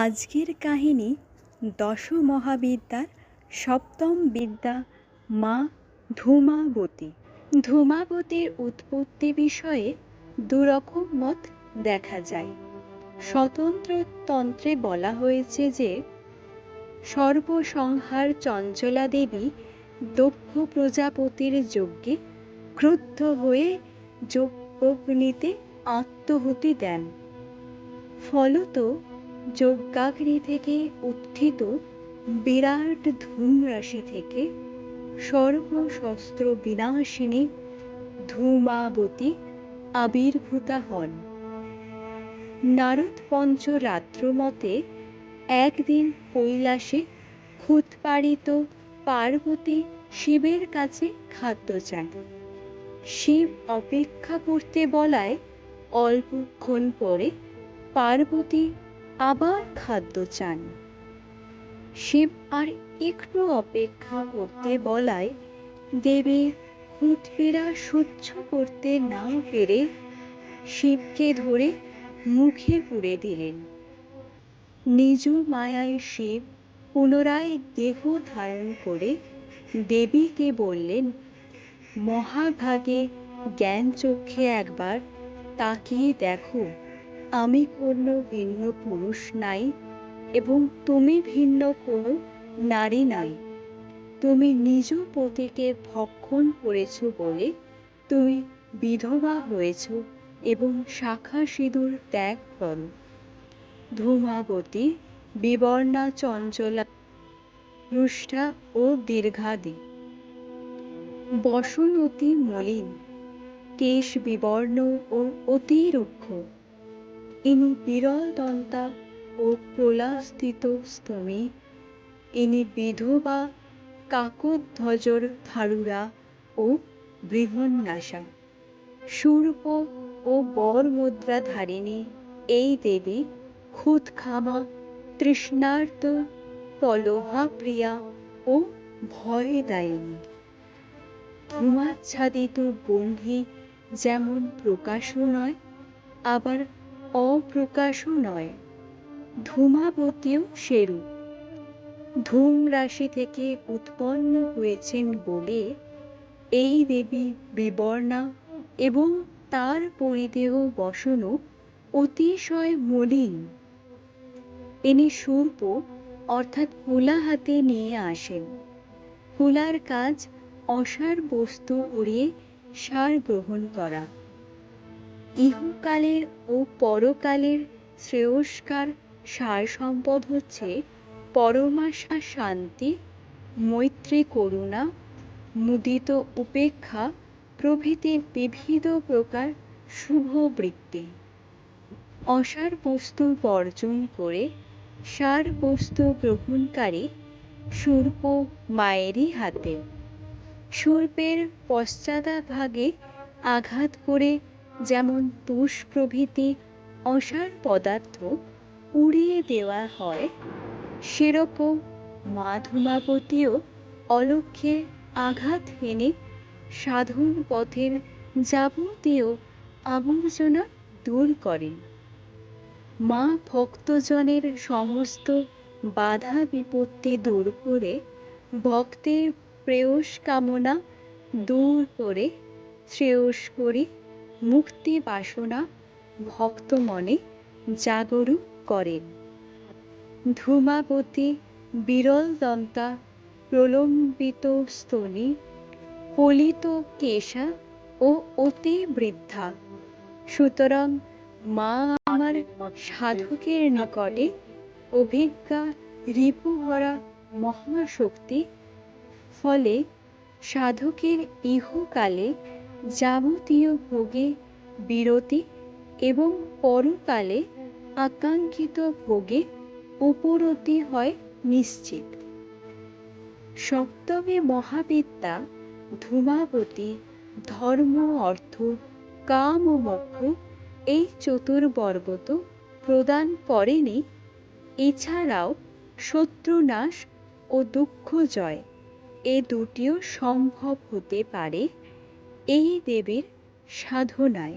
আজকের কাহিনী দশ মহাবিদ্যার সপ্তম বিদ্যা মা ধূমাবতী। ধূমাবতীর উৎপত্তি বিষয়ে দুরকম মত দেখা যায়। স্বতন্ত্র তন্ত্রে বলা হয়েছে যে, সর্বসংহার চঞ্চলা দেবী দক্ষ প্রজাপতির যজ্ঞে ক্রুদ্ধ হয়ে যজ্ঞগ্নিতে আত্মহুতি দেন। ফলত যজ্ঞাগ্নি থেকে উত্থিত বিরাট ধূমরাশি থেকে সর্বশস্ত্র বিনাশিনী ধূমাবতী আবির্ভূতা হন। নারদ পঞ্চ রাত্র মতে একদিন কৈলাসে খুতপাড়িত পার্বতী শিবের কাছে খাদ্য চান শিব অপেক্ষা করতে বলায় অল্পক্ষণ পরে পার্বতী আবার খাদ্য চান। শিব আর একটু অপেক্ষা করতে বলায়, দেবী হুটপেরা সহ্য করতে না পেরে শিবকে ধরে মুখে পুড়ে দিলেন। নিজ মায়ায় শিব পুনরায় দেহ ধারণ করে দেবীকে বললেন, মহাভাগে জ্ঞান চক্ষে একবার তাকিয়ে দেখো। আমি কোনো ভিন্ন পুরুষ নাই এবং তুমি ভিন্ন কোনো নারী নাই। তুমি নিজ পতিকে ভক্ষণ করেছ বলে তুমি বিধবা হয়েছ এবং শাখা সিঁদুর ত্যাগ করো। ধূমাবতী, বিবর্ণা চঞ্চলা রুষ্ঠা ও দীর্ঘাদি। বসন অতি মলিন, কেশ বিবর্ণ ও অতি রুক্ষ ইনি বিরল দন্তা ও প্রলাস্থিত স্তমী ইনি বিধবা কাকধ্বজর ধারুরা ও বৃহন্নাসা। সূর্প ও বর মুদ্রা ধারিণী এই দেবী খুদখামা, তৃষ্ণার্ত প্রলোভা প্রিয়া ও ভয়দায়িনী। ধূমাচ্ছাদিত বন্ধি যেমন প্রকাশও নয়, আবার অপ্রকাশও নয়, ধূমাবতীও সেরূপ। ধূম রাশি থেকে উৎপন্ন হয়েছেন বলে এই দেবী বিবর্ণা এবং তার পরিদেহ বসনও অতিশয় মলিন। তিনি সূর্প অর্থাৎ হুলা হাতে নিয়ে আসেন। হুলার কাজ অসার বস্তু উড়িয়ে সার গ্রহণ করা। ইহকালের ও পরকালের শ্রেয়স্কার সার সম্পদ হচ্ছে পরমাশা শান্তি, মৈত্রী করুণা, মুদিত উপেক্ষা, প্রভৃতি বিবিধ প্রকার শুভ বৃত্তি। অসার বস্তু বর্জন করে সার বস্তু গ্রহণকারী সূর্প মায়েরই হাতে। সূর্পের পশ্চাদাভাগে আঘাত করে যেমন তুষ প্রভৃতি অসার পদার্থ উড়িয়ে দেওয়া হয়, সেরকম মা ধূমাবতীও অলক্ষ্যে আঘাত হেনে সাধন পথের যাবতীয় আবর্জনা দূর করেন। মা ভক্তজনের সমস্ত বাধা বিপত্তি দূর করে ভক্তের প্রেয়স কামনা দূর করে শ্রেয়স করে মুক্তি বাসনা ভক্ত মনে জাগরূক করেন ধূমাবতী বিরল দন্তা প্রলম্বিত স্তনী ফলিত কেশা ও অতি বৃদ্ধা। সুতরাং মা আমার সাধকের নিকটে অভিজ্ঞা রিপু রিপুভরা মহাশক্তি, ফলে সাধকের ইহকালে যাবতীয় ভোগে বিরতি এবং পরকালে আকাঙ্ক্ষিত ভোগে উপরতি হয় নিশ্চিত। সপ্তমী মহাবিদ্যা, ধূমাবতী, ধর্ম, অর্থ, কাম ও মোক্ষ এই চতুর্বর্গত প্রদান করেনি। এছাড়াও শত্রুনাশ ও দুঃখ জয় এ দুটিও সম্ভব হতে পারে। এই দেবীর সাধনায়